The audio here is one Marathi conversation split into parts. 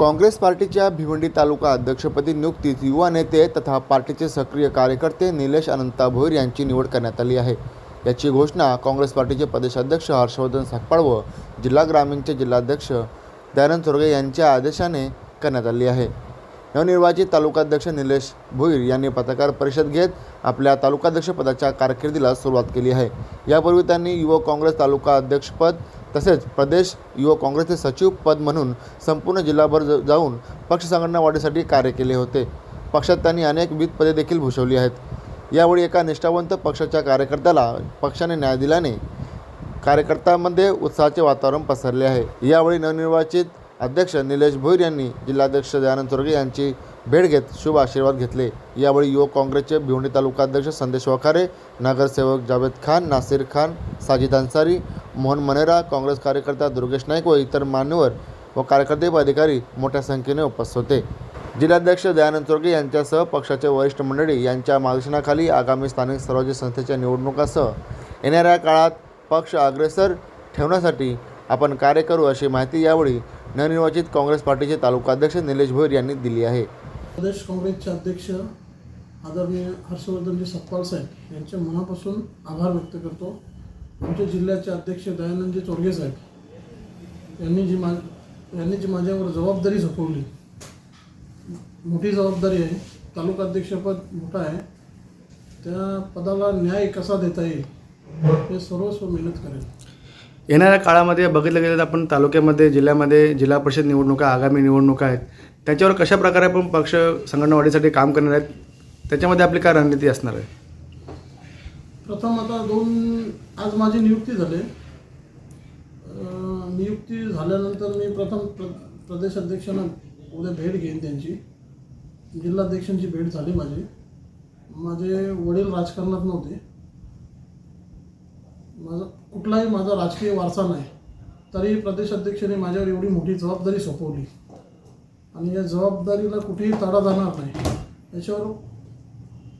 काँग्रेस पार्टीच्या भिवंडी तालुका अध्यक्षपदी नुकतीच युवा नेते तथा पार्टीचे सक्रिय कार्यकर्ते निलेश अनंता भोईर यांची निवड करण्यात आली आहे. याची घोषणा काँग्रेस पार्टीचे प्रदेशाध्यक्ष हर्षवर्धन साकपाळ व जिल्हा ग्रामीणचे जिल्हाध्यक्ष दयानंद चोरगे यांच्या आदेशाने करण्यात आली आहे. नवनिर्वाचित तालुकाध्यक्ष निलेश भोईर यांनी पत्रकार परिषद घेत आपल्या तालुकाध्यक्षपदाच्या कारकिर्दीला सुरुवात केली आहे. यापूर्वी त्यांनी युवक काँग्रेस तालुका अध्यक्षपद तसेच प्रदेश युवक काँग्रेसचे सचिव पद म्हणून संपूर्ण जिल्हाभर जाऊन पक्ष संघटना वाढीसाठी कार्य केले होते. पक्षात त्यांनी अनेक विविध पदे देखील भूषवली आहेत. यावेळी एका निष्ठावंत पक्षाच्या कार्यकर्त्याला पक्षाने न्याय दिल्याने कार्यकर्त्यांमध्ये उत्साहाचे वातावरण पसरले आहे. यावेळी नवनिर्वाचित अध्यक्ष निलेश भोईर यांनी जिल्हाध्यक्ष दयानंद चोरगे यांची भेट घेत शुभ आशीर्वाद घेतले. यावेळी युवक काँग्रेसचे भिवंडी तालुकाध्यक्ष संदेश वखारे नगरसेवक जावेद खान नासिर खान साजिद अन्सारी मोहन मनेरा काँग्रेस कार्यकर्ता दुर्गेश नाईक व इतर मान्यवर व कार्यकर्ते व अधिकारी मोठ्या संख्येने उपस्थित होते. जिल्हाध्यक्ष दयानंद चोरगे यांच्यासह पक्षाचे वरिष्ठ मंडळी यांच्या मार्गदर्शनाखाली आगामी स्थानिक स्वराज्य संस्थेच्या निवडणुकासह येणाऱ्या काळात पक्ष अग्रेसर ठेवण्यासाठी आपण कार्य करू अशी माहिती यावेळी नवनिर्वाचित काँग्रेस पार्टीचे तालुका अध्यक्ष निलेश भोईर यांनी दिली आहे. प्रदेश काँग्रेसचे अध्यक्ष आदरणीय हर्षवर्धनजी सपकाळ साहेब यांचे मनापासून आभार व्यक्त करतो. आमच्या जिल्ह्याचे अध्यक्ष दयानंदजी चोरगे साहेब यांनी जी मा यांनी जी माझ्यावर जबाबदारी सोपवली मोठी जबाबदारी आहे तालुका अध्यक्षपद मोठं आहे त्या पदाला न्याय कसा देता येईल हे सर्वस्व मेहनत करेल. येणाऱ्या काळामध्ये बघितलं गेलं तर आपण तालुक्यामध्ये जिल्ह्यामध्ये जिल्हा परिषद निवडणुका आगामी निवडणुका आहेत. त्याच्यावर कशा प्रकारे आपण पक्ष संघटना वाढीसाठी काम करणार आहेत? त्याच्यामध्ये आपली काय रणनीती असणार आहे? प्रथम आता दोन आज माझी नियुक्ती झाली. नियुक्ती झाल्यानंतर मी प्रथम प्र प्रदेशाध्यक्षांना उद्या भेट घेईन त्यांची. जिल्हाध्यक्षांची भेट झाली माझी. माझे वडील राजकारणात नव्हते. माझा कुठलाही माझा राजकीय वारसा नाही. तरी प्रदेशाध्यक्षाने माझ्यावर एवढी मोठी जबाबदारी सोपवली. आणि या जबाबदारीला कुठेही तडा जाणार नाही. याच्यावर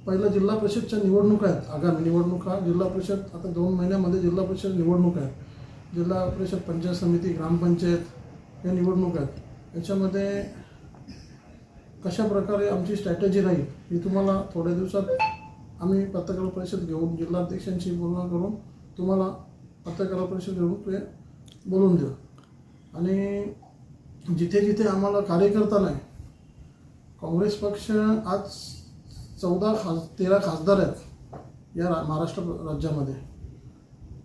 पहिलं जिल्हा परिषदच्या निवडणुका आहेत आगामी निवडणुका जिल्हा परिषद आता दोन महिन्यामध्ये जिल्हा परिषद निवडणूक आहेत जिल्हा परिषद पंचायत समिती ग्रामपंचायत या निवडणूक आहेत. याच्यामध्ये कशा प्रकारे आमची स्ट्रॅटेजी राहील ही तुम्हाला थोड्या दिवसात आम्ही पत्रकार परिषद घेऊन जिल्हाध्यक्षांशी बोलणं करून तुम्हाला पत्रकार परिषद घेऊन ते बोलून देऊ. आणि जिथे जिथे आम्हाला कार्यकर्ता नाही काँग्रेस पक्ष आज चौदा खास तेरा खासदार आहेत या रा महाराष्ट्र राज्यामध्ये.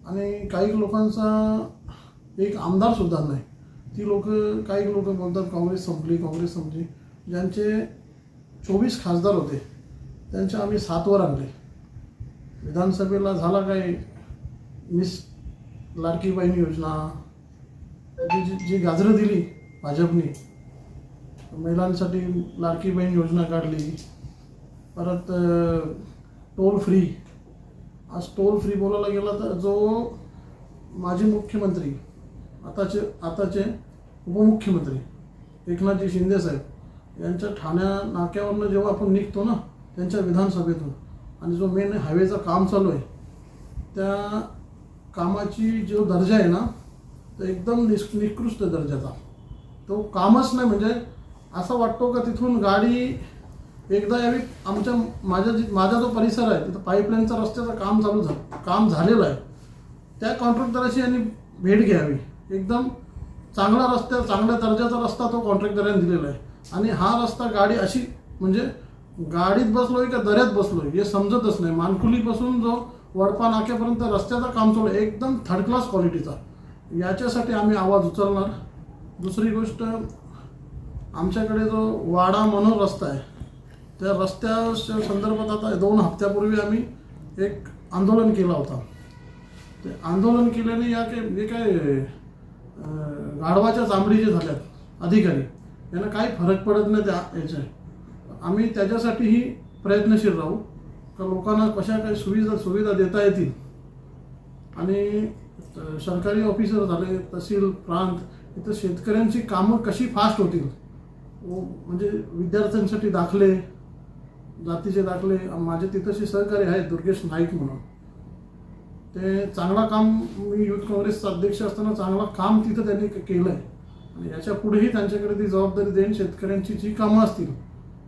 आणि काही लोकांचा एक आमदारसुद्धा नाही. ती लोक काही लोक बोलतात काँग्रेस संपली काँग्रेस संपली. ज्यांचे चोवीस खासदार होते त्यांचे आम्ही सातवर आणले. विधानसभेला झाला काय? मिस लाडकी बहीण योजना जी जी- जी गाजरं दिली भाजपने महिलांसाठी लाडकी बहीण योजना काढली. परत टोल फ्री आज टोल फ्री बोलायला गेला तर जो माजी मुख्यमंत्री आताचे आताचे उपमुख्यमंत्री एकनाथजी शिंदे साहेब यांच्या ठाण्या नाक्यावरनं जेव्हा आपण निघतो ना त्यांच्या विधानसभेतून आणि जो मेन हायवेचं काम चालू आहे त्या कामाची जो दर्जा आहे ना तो एकदम निस् निकृष्ट दर्जाचा. तो कामच नाही म्हणजे असं वाटतो का तिथून गाडी एकदा यावेळी आमच्या माझ्या जी माझा जो परिसर आहे तिथं पाईपलाईनचा रस्त्याचं काम चालू झालं. काम झालेलं आहे. त्या कॉन्ट्रॅक्टराशी यांनी भेट घ्यावी. एकदम चांगला रस्ता चांगल्या दर्जाचा रस्ता तो कॉन्ट्रॅक्टराने दिलेला आहे. आणि हा रस्ता गाडी अशी म्हणजे गाडीत बसलोय का दऱ्यात बसलोय हे समजतच नाही. मानकुलीपासून जो वडपा नाक्यापर्यंत रस्त्याचं काम चालू आहे एकदम थर्ड क्लास क्वालिटीचा याच्यासाठी आम्ही आवाज उचलणार. दुसरी गोष्ट आमच्याकडे जो वाडा मनोर रस्ता आहे त्या रस्त्याच्या संदर्भात आता दोन हप्त्यापूर्वी आम्ही एक आंदोलन केला होता. ते आंदोलन केल्याने या काही जे काय गाढवाच्या चांबडी जे झाल्यात अधिकारी यांना काही फरक पडत नाही त्या याचे आम्ही त्याच्यासाठीही प्रयत्नशील राहू का लोकांना कशा काही सुविधा सुविधा देता येतील. आणि सरकारी ऑफिसर झाले तहसील प्रांत इथं शेतकऱ्यांची कामं कशी फास्ट होतील व म्हणजे विद्यार्थ्यांसाठी दाखले जातीचे दाखले माझे तिथंशी सहकारी आहेत दुर्गेश नाईक म्हणून. ते चांगला काम मी युथ काँग्रेसचा अध्यक्ष असताना चांगला काम तिथं त्यांनी केलं आहे आणि याच्या पुढेही त्यांच्याकडे ती जबाबदारी देईन शेतकऱ्यांची जी कामं असतील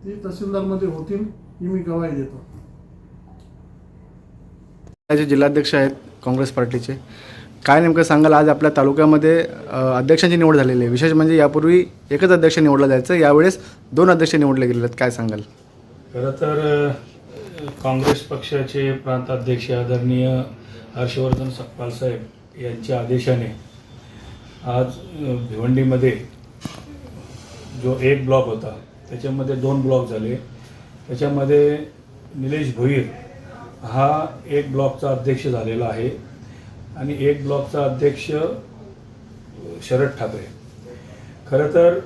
ती तहसीलदारमध्ये होतील ही मी गवाही देतो. जे जिल्हाध्यक्ष आहेत काँग्रेस पार्टीचे काय नेमकं सांगाल? आज आपल्या तालुक्यामध्ये अध्यक्षांची निवड झालेली आहे. विशेष म्हणजे यापूर्वी एकच अध्यक्ष निवडला जायचं यावेळेस दोन अध्यक्ष निवडले गेले आहेत काय सांगाल? खरं तर काँग्रेस पक्षाचे प्रांताध्यक्ष आदरणीय हर्षवर्धन सकपाल साहेब यांच्या आदेशाने आज भिवंडीमध्ये जो एक ब्लॉक होता त्याच्यामध्ये दोन ब्लॉक झाले. त्याच्यामध्ये निलेश भोईर हा एक ब्लॉकचा अध्यक्ष झालेला आहे आणि एक ब्लॉकचा अध्यक्ष शरद ठाकरे. खरं तर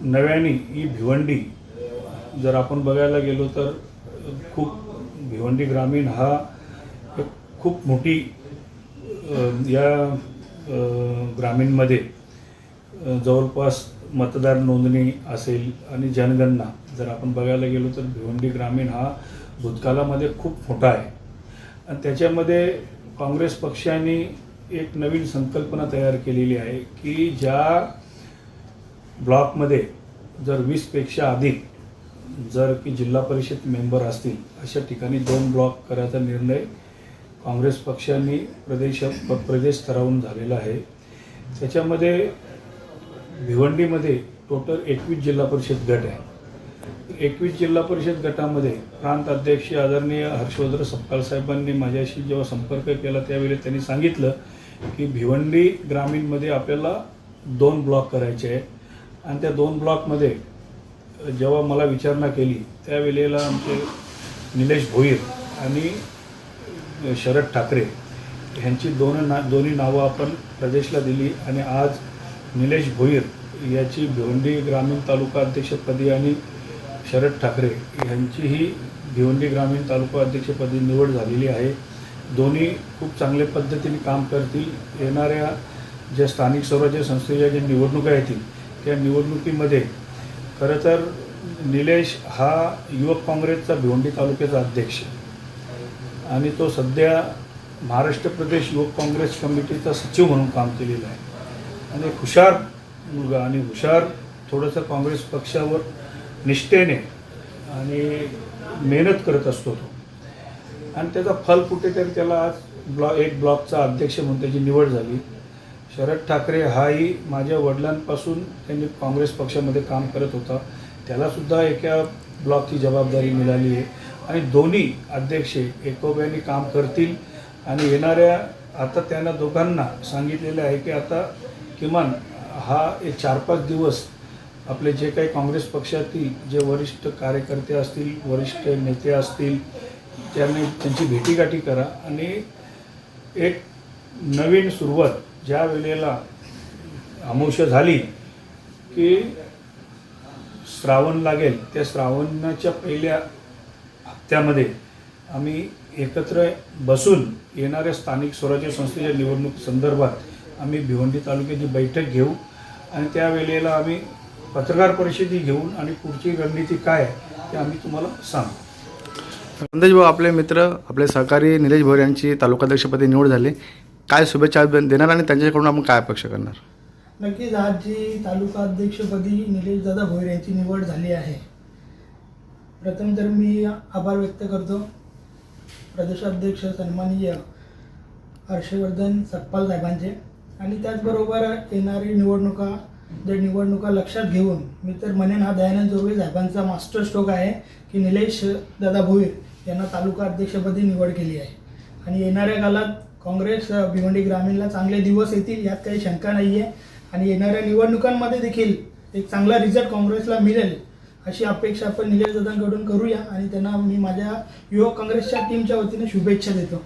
नव्याने ही भिवंडी जर आपण बघायला गेलो तर खूप भिवंडी ग्रामीण हा एक खूप मोठी या ग्रामीणमध्ये जवळपास मतदार नोंदणी असेल आणि जनगणना. जर आपण बघायला गेलो तर भिवंडी ग्रामीण हा भूतकाळामध्ये खूप मोठा आहे. आणि त्याच्यामध्ये काँग्रेस पक्षाने एक नवीन संकल्पना तयार केलेली आहे की ज्या ब्लॉकमध्ये जर वीसपेक्षा अधिक जर की जिल्हा परिषद मेंबर असतील अशा ठिकाणी दोन ब्लॉक करायचा निर्णय काँग्रेस पक्षाने प्रदेश प- प्रदेश स्तरावरून झालेला आहे. त्याच्यामध्ये भिवंडीमध्ये टोटल एकवीस जिल्हा परिषद गट आहे. एकवीस जिल्हा परिषद गटामध्ये प्रांत अध्यक्ष आदरणीय हर्षवर्धन सपकाळ साहेबांनी माझ्याशी जेव्हा संपर्क केला त्यावेळी त्यांनी सांगितलं की भिवंडी ग्रामीणमध्ये आपल्याला दोन ब्लॉक करायचे आहे आणि त्या दोन ब्लॉकमध्ये जेव्हा मला विचारणा केली त्यावेळेला आमचे निलेश भोईर आणि शरद ठाकरे ह्यांची दोन ना दोन्ही नावं आपण प्रदेशला दिली आणि आज निलेश भोईर याची भिवंडी ग्रामीण तालुका अध्यक्षपदी आणि शरद ठाकरे यांचीही भिवंडी ग्रामीण तालुका अध्यक्षपदी निवड झालेली आहे. दोन्ही खूप चांगल्या पद्धतीने काम करतील. येणाऱ्या ज्या स्थानिक स्वराज्य संस्थेच्या ज्या निवडणुका येतील त्या निवडणुकीमध्ये खरं तर निलेश हा युवक काँग्रेसचा भिवंडी तालुक्याचा अध्यक्ष आणि तो सध्या महाराष्ट्र प्रदेश युवक काँग्रेस कमिटीचा सचिव म्हणून काम केलेलं आहे. आणि एक हुशार मुलगा आणि हुशार थोडंसं काँग्रेस पक्षावर निष्ठेने आणि मेहनत करत असतो तो. आणि त्याचा फल कुठेतरी त्याला आज ब्लॉ एक ब्लॉकचा अध्यक्ष म्हणून त्याची निवड झाली. शरद ठाकरे हाही माझ्या वडिलांपासून त्यांनी काँग्रेस पक्षामध्ये काम करत होता. त्यालासुद्धा एका ब्लॉकची जबाबदारी मिळाली आहे. आणि दोन्ही अध्यक्ष एकोब्याने काम करतील. आणि येणाऱ्या आता त्यांना दोघांना सांगितलेलं आहे की आता किमान हा एक चार पाच दिवस आपले जे काही काँग्रेस पक्षातील जे वरिष्ठ कार्यकर्ते असतील वरिष्ठ नेते असतील त्यांनी त्यांची भेटीगाठी करा. आणि एक नवीन सुरुवात ज्या वेळेला अमावस्या झाली की श्रावण लागेल त्या श्रावणाच्या पहिल्या हप्त्यामध्ये आम्ही एकत्र बसून येणाऱ्या स्थानिक स्वराज्य संस्थेच्या निवडणूक संदर्भात आम्ही भिवंडी तालुक्याची बैठक घेऊ आणि त्या वेळेला आम्ही पत्रकार परिषदी घेऊन आणि पुढची रणनीती काय ते आम्ही तुम्हाला सांगू. संदेश भाऊ आपले मित्र आपले सहकारी निलेश भोर यांची तालुकाध्यक्षपदी निवड झाली. काय शुभेच्छा देणार आणि त्यांच्याकडून आपण काय अपेक्षा करणार? नक्कीच आज जी तालुका अध्यक्षपदी निलेश दादा भोईर यांची निवड झाली आहे. प्रथम तर मी आभार व्यक्त करतो. प्रदेशाध्यक्ष सन्माननीय हर्षवर्धन सतपाल साहेबांचे. आणि त्याचबरोबर येणारी निवडणुका ज्या निवडणुका लक्षात घेऊन मी तर म्हणेन हा दयानंद जोगळे साहेबांचा मास्टर स्ट्रोक आहे की निलेश दादा भोईर यांना तालुका अध्यक्षपदी निवड केली आहे. आणि येणाऱ्या काळात काँग्रेस भिवंडी ग्रामीणला चांगले दिवस येतील यात काही शंका नाही आहे आणि येणाऱ्या निवडणुकांमध्ये देखील एक चांगला रिझल्ट काँग्रेसला मिळेल अशी अपेक्षा आपण निलेश दादांकडून करूया आणि त्यांना मी माझ्या युवक काँग्रेसच्या टीमच्या वतीने शुभेच्छा देतो.